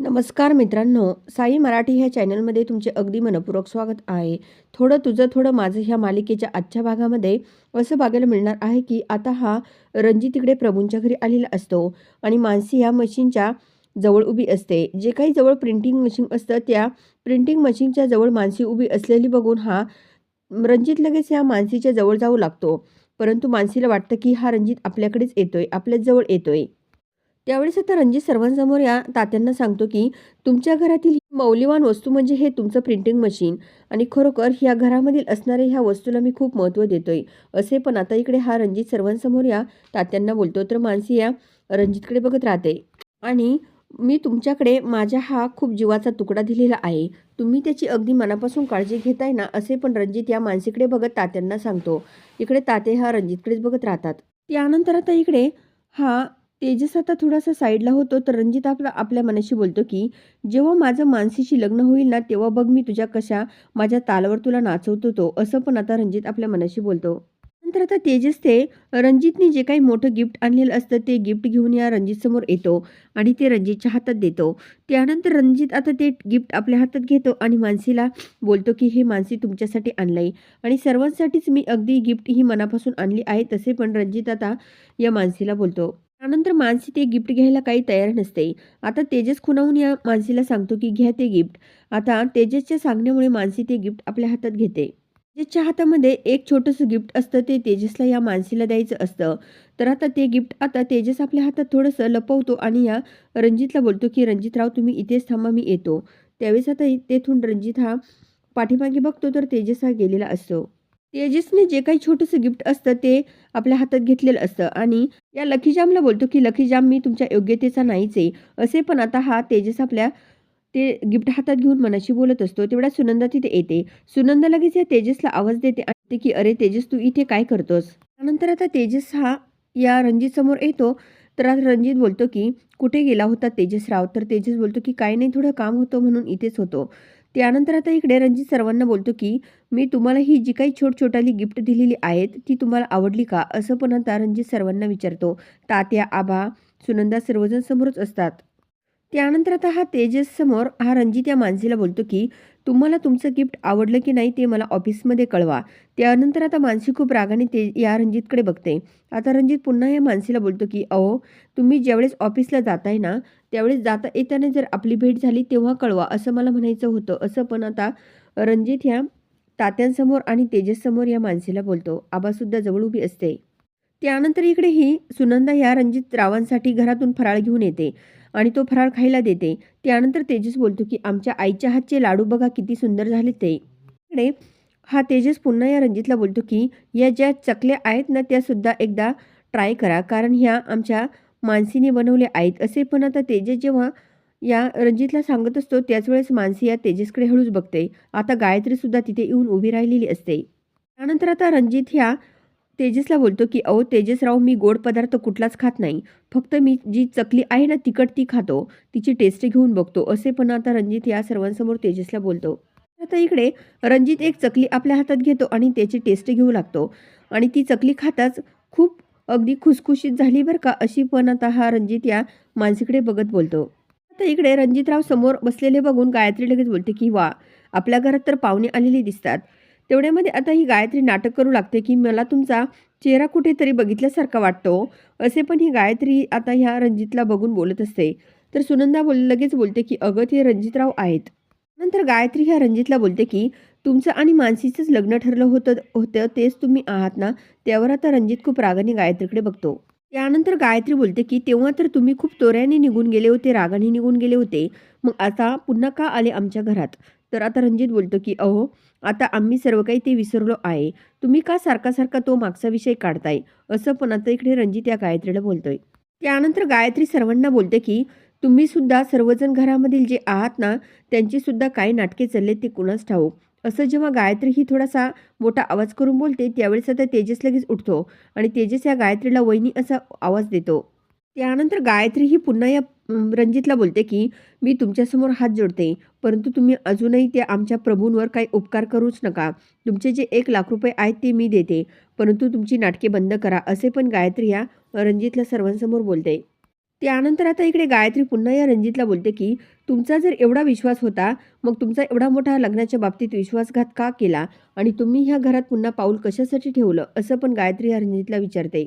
नमस्कार मित्रांनो साई मराठी ह्या चॅनलमध्ये तुमचे अगदी मनपूर्वक स्वागत आहे. थोडं तुझं थोडं माझं ह्या मालिकेच्या आजच्या भागामध्ये असं बघायला मिळणार आहे की आता हा रणजित तिकडे प्रभूंच्या घरी आलेला असतो आणि मानसी ह्या मशीनच्या जवळ उभी असते. जे काही जवळ प्रिंटिंग मशीन असतं त्या प्रिंटिंग मशीनच्या जवळ मानसी उभी असलेली बघून हा रणजित लगेच ह्या मानसीच्या जवळ जाऊ लागतो. परंतु मानसीला वाटतं की हा रणजित आपल्याकडेच येतोय आपल्याच जवळ येतोय. त्यावेळेस आता रणजित सर्वांसमोर या तात्यांना सांगतो की तुमच्या घरातील मौल्यवान वस्तू म्हणजे हे तुमचं प्रिंटिंग मशीन आणि खरोखर ह्या घरामधील असणाऱ्या ह्या वस्तूला मी खूप महत्त्व देतोय. असे पण आता इकडे हा रणजित सर्वांसमोर या तात्यांना बोलतो. तर मानसी या रणजितकडे बघत राहते. आणि मी तुमच्याकडे माझ्या हा खूप जीवाचा तुकडा दिलेला आहे. तुम्ही त्याची अगदी मनापासून काळजी घेताय ना? असे पण रणजित या मानसीकडे बघत तात्यांना सांगतो. इकडे ताते हा रणजितकडेच बघत राहतात. त्यानंतर आता इकडे हा तेजस आता थोडासा साईडला होतो तर रणजित आपला आपल्या मनाशी बोलतो की जेव्हा माझं मानसीशी लग्न होईल ना तेव्हा बघ मी तुझ्या कशा माझ्या तालावर तुला नाचवतो तो असं पण आता रणजित आपल्या मनाशी बोलतो. नंतर आता तेजस ते रणजितने जे काही मोठं गिफ्ट आणलेलं असतं ते गिफ्ट घेऊन या रणजित समोर येतो आणि ते रणजितच्या हातात देतो. त्यानंतर रणजित आता ते गिफ्ट आपल्या हातात घेतो आणि मानसीला बोलतो की हे मानसी तुमच्यासाठी आणलंय. आणि सर्वांसाठीच मी अगदी गिफ्ट ही मनापासून आणली आहे तसे पण रणजित आता या मानसीला बोलतो. त्यानंतर मानसी ते गिफ्ट घ्यायला काही तयार नसते. आता तेजस खुणावून या मानसीला सांगतो की घ्या ते गिफ्ट. आता तेजसच्या सांगण्यामुळे मानसी ते गिफ्ट आपल्या हातात घेते. तेजसच्या हातामध्ये एक छोटंसं गिफ्ट असतं ते तेजसला या मानसीला द्यायचं असतं. तर आता ते गिफ्ट आता तेजस आपल्या हातात थोडंसं लपवतो आणि या रणजितला बोलतो की रणजितराव तुम्ही इथेच थांबा मी येतो. त्यावेळेस आता तेथून रणजित हा पाठीमागे बघतो तर तेजस हा गेलेला असतो. तेजसने जे काही छोटंसं गिफ्ट असतं ते आपल्या हातात घेतलेलं असतं. आणि या लकी जामला बोलतो की लकी जाम मी तुमच्या योग्यतेचा नाहीच आहे. असे पण आता हा तेजस आपल्या ते गिफ्ट हातात घेऊन मनाशी बोलत असतो. तेवढा सुनंदा तिथे येते. सुनंदा लगेच या तेजसला आवाज देते आणि की अरे तेजस तू इथे काय करतोस? त्यानंतर आता तेजस हा या रणजित समोर येतो. तर आता रणजित बोलतो की कुठे गेला होता तेजस राव तर तेजस बोलतो की काय नाही थोडं काम होतं म्हणून इथेच होतो. त्यानंतर आता इकडे रणजित सर्वांना बोलतो की मी तुम्हाला ही जी काही छोट छोटाली गिफ्ट दिलेली आहेत ती तुम्हाला आवडली का? असं पण आता रणजित सर्वांना विचारतो. तात्या आबा सुनंदा सर्वजण समोरच असतात. त्यानंतर आता हा तेजस समोर हा रणजित या मानसीला बोलतो की तुम्हाला तुमचं गिफ्ट आवडलं की नाही ते मला ऑफिसमध्ये कळवा. त्यानंतर आता मानसी खूप रागाने ते या रणजितकडे बघते. आता रणजित पुन्हा या मानसीला बोलतो की अहो तुम्ही ज्यावेळेस ऑफिसला जाताय ना त्यावेळेस जाता येताना जर आपली भेट झाली तेव्हा कळवा असं मला म्हणायचं होतं. असं पण आता रणजित ह्या तात्यांसमोर आणि तेजससमोर या माणसेला बोलतो. आबासुद्धा जवळ उभी असते. त्यानंतर इकडे ही सुनंदा ह्या रणजित रावांसाठी घरातून फराळ घेऊन येते आणि तो फराळ खायला देते. त्यानंतर तेजस बोलतो की आमच्या आईच्या हातचे लाडू बघा किती सुंदर झाले ते. इकडे हा तेजस पुन्हा या रणजितला बोलतो की या ज्या चकल्या आहेत ना त्यासुद्धा एकदा ट्राय करा. कारण ह्या आमच्या मानसीने बनवले आहेत. असे पण आता तेजस जेव्हा या रणजितला सांगत असतो त्याच वेळेस मानसी या तेजसकडे हळूच बघते. आता गायत्री सुद्धा तिथे येऊन उभी राहिलेली असते. त्यानंतर आता रणजित ह्या तेजसला बोलतो की अहो तेजसराव मी गोड पदार्थ कुठलाच खात नाही. फक्त मी जी चकली आहे ना तिखट ती खातो. तिची टेस्ट घेऊन बघतो. असे पण आता रणजित या सर्वांसमोर तेजसला बोलतो. आता इकडे रणजित एक चकली आपल्या हातात घेतो आणि त्याची टेस्ट घेऊ लागतो. आणि ती चकली खाताच खूप अगदी खुसखुशीत झाली बरं का अशी पण आता हा रणजित या मानसीकडे बघत बोलतो. आता इकडे रणजितराव समोर बसलेले बघून गायत्री लगेच बोलते की वा आपल्या घरात तर पाहुणे आलेली दिसतात. तेवढ्यामध्ये आता ही गायत्री नाटक करू लागते की मला तुमचा चेहरा कुठेतरी बघितल्यासारखा वाटतो. असे पण ही गायत्री आता ह्या रणजितला बघून बोलत असते. तर सुनंदा बोल लगेच बोलते की अगं ते रणजितराव आहेत. नंतर गायत्री ह्या रणजितला बोलते की तुमचं आणि मानसीचंच लग्न ठरलं होतं होतं तेच तुम्ही आहात ना? त्यावर आता रणजित खूप रागाने गायत्रीकडे बघतो. त्यानंतर गायत्री बोलते की तेव्हा तर तुम्ही खूप तोऱ्याने निघून गेले होते रागाने निघून गेले होते. मग आता पुन्हा का आले आमच्या घरात? तर आता रणजित बोलतो की अहो आता आम्ही सर्व काही ते विसरलो आहे. तुम्ही का सारखा सारखा तो मागचा विषय काढताय? असं पण आता इकडे रणजित या गायत्रीला बोलतोय. त्यानंतर गायत्री सर्वांना बोलते की तुम्ही सुद्धा सर्वजण घरामधील जे आहात ना त्यांची सुद्धा काय नाटके चालले ते कुणास ठाऊक? असं जेव्हा गायत्री ही थोडासा मोठा आवाज करून बोलते त्यावेळेस आता तेजस लगेच उठतो आणि तेजस या गायत्रीला वहिनी असा आवाज देतो. त्यानंतर गायत्री ही पुन्हा या रणजितला बोलते की मी तुमच्यासमोर हात जोडते परंतु तुम्ही अजूनही त्या आमच्या प्रभूंवर काही उपकार करूच नका. तुमचे जे एक लाख रुपये आहेत ते मी देते परंतु तुमची नाटके बंद करा असे पण गायत्री या रणजितला सर्वांसमोर बोलते. त्यानंतर आता इकडे गायत्री पुन्हा या रणजितला बोलते की तुमचा जर एवढा विश्वास होता मग तुमचा एवढा मोठा लग्नाच्या बाबतीत विश्वासघात का केला? आणि तुम्ही ह्या घरात पुन्हा पाऊल कशासाठी ठेवलं? असं पण गायत्री या रणजितला विचारते.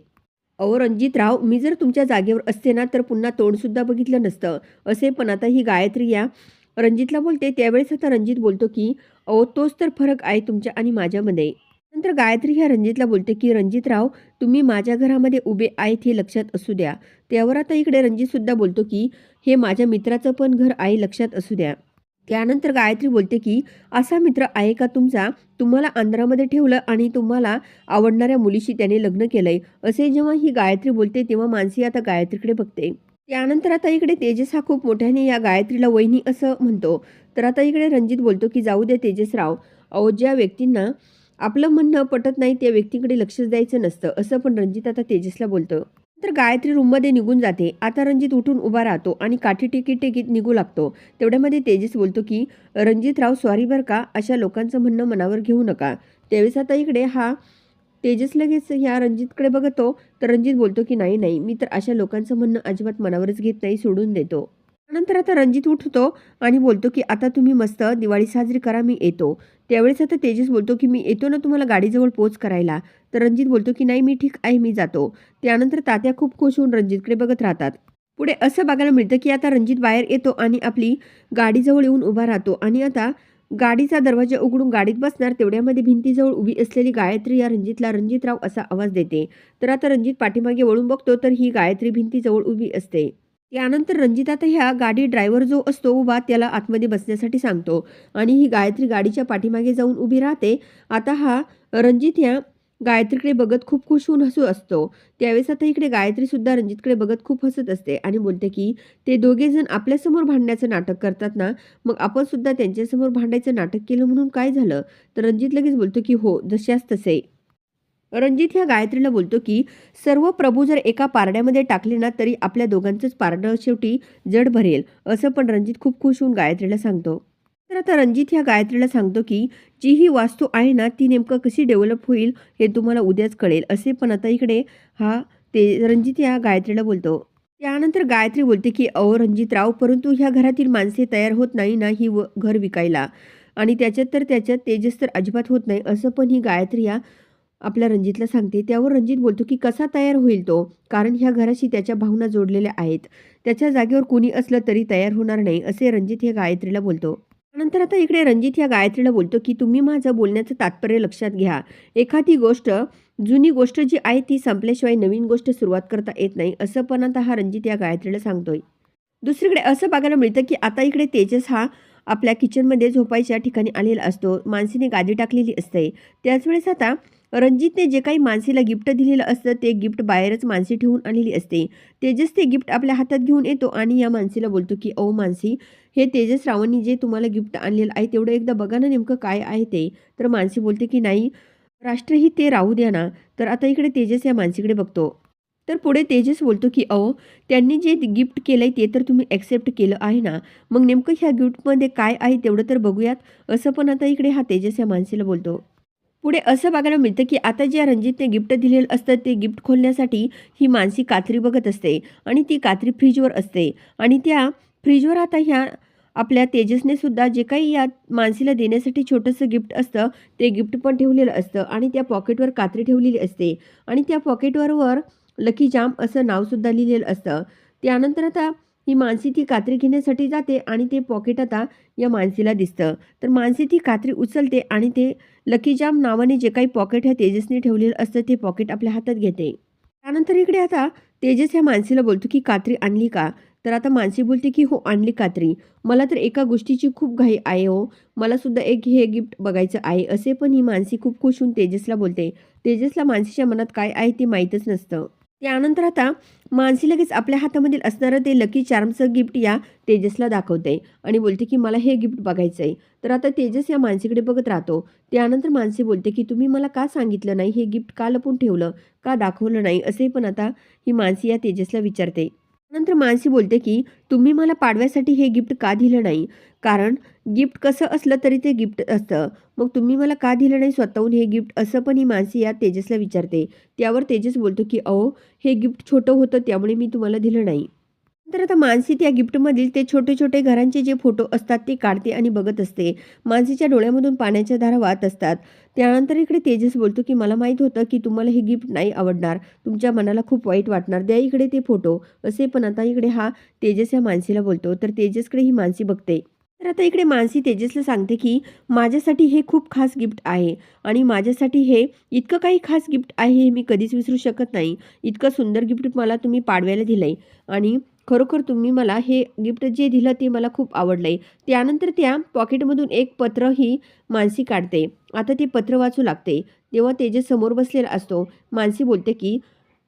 अहो रणजितराव मी जर तुमच्या जागेवर असते ना तर पुन्हा तोंडसुद्धा बघितलं नसतं. असे पण आता ही गायत्री या रणजितला बोलते. त्यावेळेस आता रणजित बोलतो की अहो तोच तर फरक आहे तुमच्या आणि माझ्यामध्ये. नंतर गायत्री ह्या रणजितला बोलते की रणजितराव तुम्ही माझ्या घरामध्ये उभे आहेत हे लक्षात असू द्या. त्यावर आता इकडे रणजितसुद्धा बोलतो की हे माझ्या मित्राचं पण घर आहे लक्षात असू द्या. त्यानंतर गायत्री बोलते की असा मित्र आहे का तुमचा? तुम्हाला आंध्रामध्ये ठेवलं आणि तुम्हाला आवडणाऱ्या मुलीशी त्याने लग्न केलंय. असे जेव्हा ही गायत्री बोलते तेव्हा मानसी आता गायत्रीकडे बघते. त्यानंतर आता इकडे तेजस हा खूप मोठ्याने या गायत्रीला वहिनी असं म्हणतो. तर आता इकडे रणजित बोलतो की जाऊ दे तेजसराव. अहो ज्या व्यक्तींना आपलं म्हणणं पटत नाही त्या व्यक्तीकडे लक्षच द्यायचं नसतं असं पण रणजित आता तेजसला बोलतं. तर गायत्री रूममध्ये निघून जाते. आता रणजित उठून उभा राहतो आणि काठी टिकीट टिकीत निघू लागतो. तेवढ्यामध्ये तेजस बोलतो की रणजितराव सॉरी बरं का अशा लोकांचं म्हणणं मनावर घेऊ नका. त्यावेळेस आता इकडे हा तेजस लगेच ह्या रणजितकडे बघतो. तर रणजित बोलतो की नाही नाही मी तर अशा लोकांचं म्हणणं अजिबात मनावरच घेत नाही सोडून देतो. नंतर आता रणजित उठतो आणि बोलतो की आता तुम्ही मस्त दिवाळी साजरी करा मी येतो. त्यावेळेस आता तेजस बोलतो की मी येतो ना तुम्हाला गाडीजवळ पोच करायला. तर रणजित बोलतो की नाही मी ठीक आहे मी जातो. त्यानंतर तात्या खूप खुश होऊन रणजितकडे बघत राहतात. पुढे असं बघायला मिळतं की आता रणजित बाहेर येतो आणि आपली गाडीजवळ येऊन उभा राहतो. आणि आता गाडीचा दरवाजा उघडून गाडीत बसणार तेवढ्यामध्ये भिंतीजवळ उभी असलेली गायत्री या रणजितला रणजितराव असा आवाज देते. तर आता रणजित पाठीमागे वळून बघतो तर ही गायत्री भिंतीजवळ उभी असते. त्यानंतर रणजित आता ह्या गाडी ड्रायव्हर जो असतो उभा त्याला आतमध्ये बसण्यासाठी सांगतो. आणि ही गायत्री गाडीच्या पाठीमागे जाऊन उभी राहते. आता हा रंजित ह्या गायत्रीकडे बघत खूप खुश होऊन हसू असतो. त्यावेळेस आता इकडे गायत्री सुद्धा रणजितकडे बघत खूप हसत असते आणि बोलते की ते दोघे जण आपल्यासमोर भांडण्याचं नाटक करतात ना? मग आपण सुद्धा त्यांच्यासमोर भांडायचं नाटक केलं म्हणून काय झालं? तर रणजित लगेच बोलतो की हो जशास तसे. रणजित ह्या गायत्रीला बोलतो की सर्व प्रभू जर एका पारड्यामध्ये टाकले ना तरी आपल्या दोघांचंच पारडं शेवटी जड भरेल असं पण रणजित खूप खुश होऊन गायत्रीला सांगतो. तर आता रणजित ह्या गायत्रीला सांगतो की जी ही वास्तू आहे ना ती नेमकं कशी डेव्हलप होईल हे तुम्हाला उद्याच कळेल असे पण आता इकडे हा ते रणजित या गायत्रीला बोलतो. त्यानंतर गायत्री बोलते की अहो रणजितराव परंतु ह्या घरातील माणसे तयार होत नाही ना ही व घर विकायला. आणि त्याच्यात तर त्याच्यात तेजस तर अजिबात होत नाही असं पण ही गायत्री या आपल्या रणजितला सांगते. त्यावर रणजित बोलतो की कसा तयार होईल तो? कारण ह्या घराशी त्याच्या भावना जोडलेल्या आहेत. त्याच्या जागेवर कुणी असलं तरी तयार होणार नाही असे रणजित हे गायत्रीला बोलतो. नंतर आता इकडे रणजित ह्या गायत्रीला बोलतो की तुम्ही माझं बोलण्याचं तात्पर्य लक्षात घ्या. एखादी गोष्ट जुनी गोष्ट जी आहे ती संपल्याशिवाय नवीन गोष्ट सुरुवात करता येत नाही असं पण आता हा रणजित या गायत्रीला सांगतोय. दुसरीकडे असं बघायला मिळतं की आता इकडे तेजस हा आपल्या किचनमध्ये झोपायच्या ठिकाणी आलेला असतो. मानसीने गादी टाकलेली असते. त्याच वेळेस आता रणजितने जे काही मानसीला गिफ्ट दिलेलं असतं ते गिफ्ट बाहेरच मानसी ठेवून आलेली असते. तेजस ते गिफ्ट आपल्या हातात घेऊन येतो आणि या मानसीला बोलतो की ओ मानसी हे तेजस रावांनी जे तुम्हाला गिफ्ट आणलेलं आहे तेवढं एकदा बघा ना नेमकं काय आहे ते. तर मानसी बोलते की नाही राष्ट्रही ते राहू द्या ना तर आता इकडे तेजस या मानसीकडे बघतो. तर पुढे तेजस बोलतो की अहो त्यांनी जे गिफ्ट केलं आहे ते तर तुम्ही ॲक्सेप्ट केलं आहे ना मग नेमकं ह्या गिफ्टमध्ये काय आहे तेवढं तर बघूयात. असं पण आता इकडे हा तेजस या मानसीला बोलतो. पुढे असं बघायला मिळतं की आता ज्या रणजितने गिफ्ट दिलेलं असतं ते गिफ्ट खोलण्यासाठी ही मानसी कात्री बघत असते आणि ती कात्री फ्रीजवर असते. आणि त्या फ्रीजवर आता ह्या आपल्या तेजसने सुद्धा जे काही या मानसीला देण्यासाठी छोटंसं गिफ्ट असतं ते गिफ्ट पण ठेवलेलं असतं आणि त्या पॉकेटवर कात्री ठेवलेली असते. आणि त्या पॉकेटवरवर लकी जाम असं नावसुद्धा लिहिलेलं असतं. त्यानंतर आता ही मानसी ती कात्री घेण्यासाठी जाते आणि ते पॉकेट आता या मानसीला दिसतं. तर मानसी ती कात्री उचलते आणि ते लकी जाम नावाने जे काही पॉकेट ह्या तेजसने ठेवलेलं असतं ते पॉकेट आपल्या हातात घेते. त्यानंतर इकडे आता तेजस ह्या मानसीला बोलतो की कात्री आणली का? तर आता मानसी बोलते की हो आणली कात्री. मला तर एका गोष्टीची खूप घाई आहे हो. मला सुद्धा एक हे गिफ्ट बघायचं आहे. असे पण ही मानसी खूप खुश होऊन तेजसला बोलते. तेजसला मानसीच्या मनात काय आहे ते माहीतच नसतं. त्यानंतर आता मानसी लगेच आपल्या हातामधील असणारं ते लकी चार्मचं गिफ्ट या तेजसला दाखवते. आणि बोलते की मला हे गिफ्ट बघायचं आहे तर आता तेजस या मानसीकडे बघत राहतो. त्यानंतर मानसी बोलते की तुम्ही मला का सांगितलं नाही? हे गिफ्ट का लपून ठेवलं? का दाखवलं नाही? असे पण आता ही मानसी या तेजसला विचारते. नंतर मानसी बोलते की तुम्ही मला पाडव्यासाठी हे गिफ्ट का दिलं नाही? कारण गिफ्ट कसं असलं तरी ते गिफ्ट असतं. मग तुम्ही मला का दिलं नाही स्वतःहून हे गिफ्ट? असं पण ही मानसी या तेजसला विचारते. त्यावर तेजस बोलतो की अहो हे गिफ्ट छोटं होतं त्यामुळे मी तुम्हाला दिलं नाही. तर आता मानसी त्या गिफ्टमधील ते छोटे छोटे घरांचे जे फोटो असतात ते काढते आणि बघत असते. मानसीच्या डोळ्यामधून पाण्याच्या धारा वाहत असतात. त्यानंतर इकडे तेजस बोलतो की मला माहीत होतं की तुम्हाला हे गिफ्ट नाही आवडणार. तुमच्या मनाला खूप वाईट वाटणार. द्या इकडे ते फोटो. असे पण आता इकडे हा तेजस या मानसीला बोलतो. तर तेजसकडे ही मानसी बघते. तर आता इकडे मानसी तेजसला सांगते की माझ्यासाठी हे खूप खास गिफ्ट आहे आणि माझ्यासाठी हे इतकं काही खास गिफ्ट आहे हे मी कधीच विसरू शकत नाही. इतकं सुंदर गिफ्ट मला तुम्ही पाडव्याला दिलं आहे आणि खरोखर तुम्ही मला हे गिफ्ट जे दिलं ते मला खूप आवडलं आहे त्यानंतर त्या पॉकेटमधून एक पत्र ही मानसी काढते. आता ते पत्र वाचू लागते. तेव्हा तेजस समोर बसलेला असतो मानसी बोलते की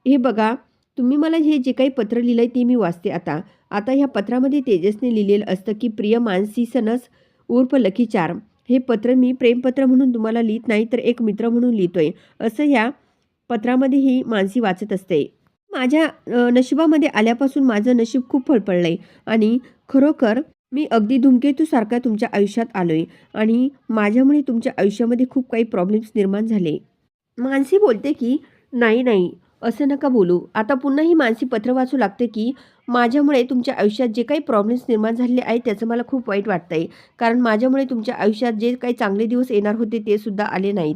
हे बघा तुम्ही मला हे जे काही पत्र लिहिलं आहे ते मी वाचते आता. आता ह्या पत्रामध्ये तेजसने लिहिलेलं असतं की प्रिय मानसी सनस उर्फ लकी चार हे पत्र मी प्रेमपत्र म्हणून तुम्हाला लिहित नाही तर एक मित्र म्हणून लिहितोय. असं ह्या पत्रामध्ये ही मानसी वाचत असते. माझ्या नशिबामध्ये आल्यापासून माझं नशीब खूप फळफळलंय. आणि खरोखर मी अगदी धूमकेतूसारखा तुमच्या आयुष्यात आलो आहे आणि माझ्यामुळे तुमच्या आयुष्यामध्ये खूप काही प्रॉब्लेम्स निर्माण झाले. मानसी बोलते की नाही नाही असं नका बोलू. आता पुन्हा ही मानसी पत्र वाचू लागते की माझ्यामुळे तुमच्या आयुष्यात जे काही प्रॉब्लेम्स निर्माण झालेले आहेत त्याचं मला खूप वाईट वाटतंय. कारण माझ्यामुळे तुमच्या आयुष्यात जे काही चांगले दिवस येणार होते ते सुद्धा आले नाहीत.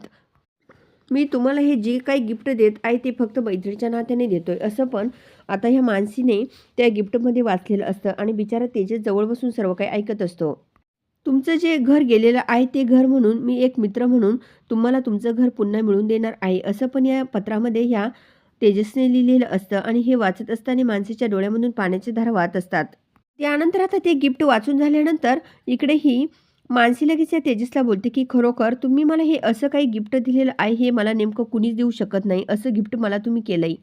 मी तुम्हाला हे जे काही गिफ्ट देत आहे ते फक्त मैत्रीच्या नात्याने देतो आहे असं पण आता ह्या मानसीने त्या गिफ्टमध्ये वाचलेलं असतं आणि बिचारा तेजस जवळ बसून सर्व काही ऐकत असतो. तुमचं जे घर गेलेलं आहे ते घर म्हणून मी एक मित्र म्हणून तुम्हाला तुमचं घर पुन्हा मिळून देणार आहे. असं पण या पत्रामध्ये ह्या तेजसने लिहिलेलं असतं आणि हे वाचत असताना माणसाच्या डोळ्यामधून पाण्याच्या धारा वाहत असतात. त्यानंतर आता ते गिफ्ट वाचून झाल्यानंतर इकडे ही मानसी लगेच या तेजसला बोलते की खरोखर तुम्ही मला हे असं काही गिफ्ट दिलेलं आहे हे मला नेमकं कुणीच देऊ शकत नाही असं गिफ्ट मला तुम्ही केलंय.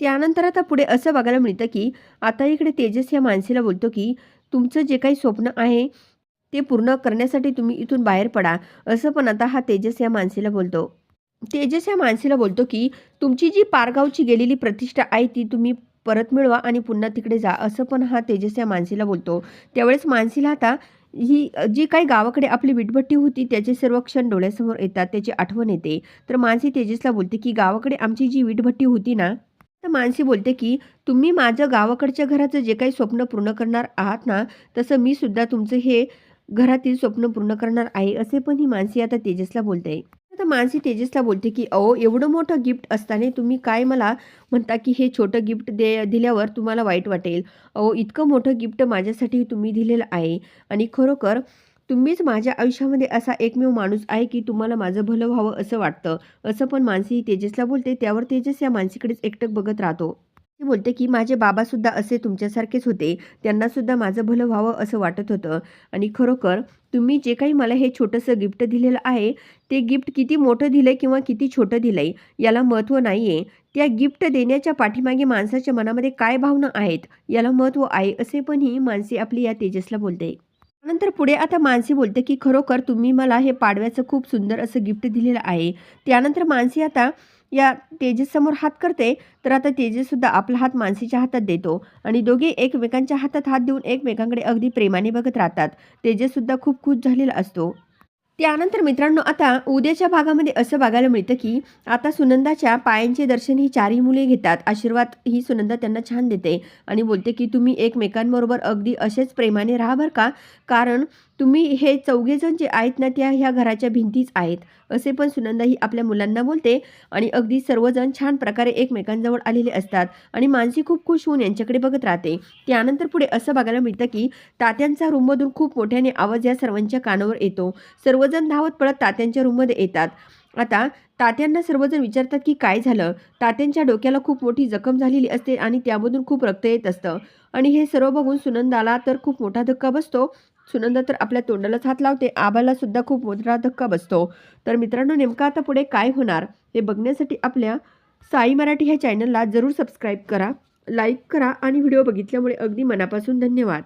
त्यानंतर आता पुढे असं बघायला मिळतं की आता इकडे तेजस या मानसीला बोलतो की तुमचं जे काही स्वप्न आहे ते पूर्ण करण्यासाठी तुम्ही इथून बाहेर पडा असं पण आता हा तेजस या मानसीला बोलतो. तेजस या मानसीला बोलतो की तुमची जी पारगावची गेलेली प्रतिष्ठा आहे ती तुम्ही परत मिळवा आणि पुन्हा तिकडे जा असं पण हा तेजस या मानसीला बोलतो. त्यावेळेस मानसीला आता ही जी काही गावाकडे आपली विटभट्टी होती त्याचे सर्व क्षण डोळ्यासमोर येतात त्याची आठवण येते. तर मानसी तेजसला बोलते की गावाकडे आमची जी विटभट्टी होती ना तर मानसी बोलते की तुम्ही माझं गावाकडच्या घराचं जे काही स्वप्न पूर्ण करणार आहात ना तसं मी सुद्धा तुमचं हे घरातील स्वप्न पूर्ण करणार आहे असे पण ही मानसी आता तेजसला बोलते. तर मानसी तेजसला बोलते की अहो एवढं मोठं गिफ्ट असताना तुम्ही काय मला म्हणता की हे छोटं गिफ्ट दे दिल्यावर तुम्हाला वाईट वाटेल. अहो इतकं मोठं गिफ्ट माझ्यासाठी तुम्ही दिलेलं आहे. आणि खरोखर तुम्हीच माझ्या आयुष्यामध्ये असा एकमेव माणूस आहे की तुम्हाला माझं भलं व्हावं असं वाटतं. असं पण मानसी तेजसला बोलते. त्यावर तेजस या मानसीकडेच एकटक बघत राहतो. ती बोलते की माझे बाबासुद्धा असे तुमच्यासारखेच होते. त्यांनासुद्धा माझं भलं व्हावं असं वाटत होतं. आणि खरोखर तुम्ही जे काही मला हे छोटंसं गिफ्ट दिलेलं आहे ते गिफ्ट किती मोठं दिलं आहे किंवा किती छोटं दिलं आहे याला महत्त्व नाही आहे त्या गिफ्ट देण्याच्या पाठीमागे माणसाच्या मनामध्ये काय भावना आहेत याला महत्त्व आहे असे पण ही मानसी आपली या तेजसला बोलते. नंतर पुढे आता मानसी बोलते की खरोखर तुम्ही मला हे पाडव्याचं खूप सुंदर असं गिफ्ट दिलेलं आहे. त्यानंतर मानसी आता या तेजेसमोर हात करते तर आता तेजेसुद्धा आपला हात मानसीच्या हातात देतो. आणि दोघे एकमेकांच्या हातात हात देऊन एकमेकांकडे अगदी प्रेमाने बघत राहतात. तेजेसुद्धा खूप खुश झालेला असतो. त्यानंतर मित्रांनो आता उद्याच्या भागामध्ये असं बघायला मिळतं की आता सुनंदाच्या पायांचे दर्शन ही चारही मुले घेतात. आशीर्वाद ही सुनंदा त्यांना छान देते आणि बोलते की तुम्ही एकमेकांबरोबर अगदी असेच प्रेमाने राहा बरं का? कारण तुम्ही हे चौघेजण जे आहेत ना त्या ह्या घराच्या भिंतीच आहेत. असे पण सुनंदा ही आपल्या मुलांना बोलते आणि अगदी सर्वजण छान प्रकारे एकमेकांजवळ आलेले असतात आणि मानसी खूप खुश होऊन यांच्याकडे बघत राहते. त्यानंतर पुढे असं बघायला मिळतं की तात्यांचा रूममधून खूप मोठ्याने आवाज या सर्वांच्या कानावर येतो. सर्व सर्वजण धावत पळत तात्यांच्या रूममध्ये येतात. आता तात्यांना सर्वजण विचारतात की काय झालं? तात्यांच्या डोक्याला खूप मोठी जखम झालेली असते आणि त्यामधून खूप रक्त येत असतं. आणि हे सर्व बघून सुनंदाला तर खूप मोठा धक्का बसतो. सुनंदा तर आपल्या तोंडालाच हात लावते. आबाला सुद्धा खूप मोठा धक्का बसतो. तर मित्रांनो नेमका आता पुढे काय होणार हे बघण्यासाठी आपल्या साई मराठी ह्या चॅनलला जरूर सबस्क्राईब करा लाईक करा आणि व्हिडिओ बघितल्यामुळे अगदी मनापासून धन्यवाद.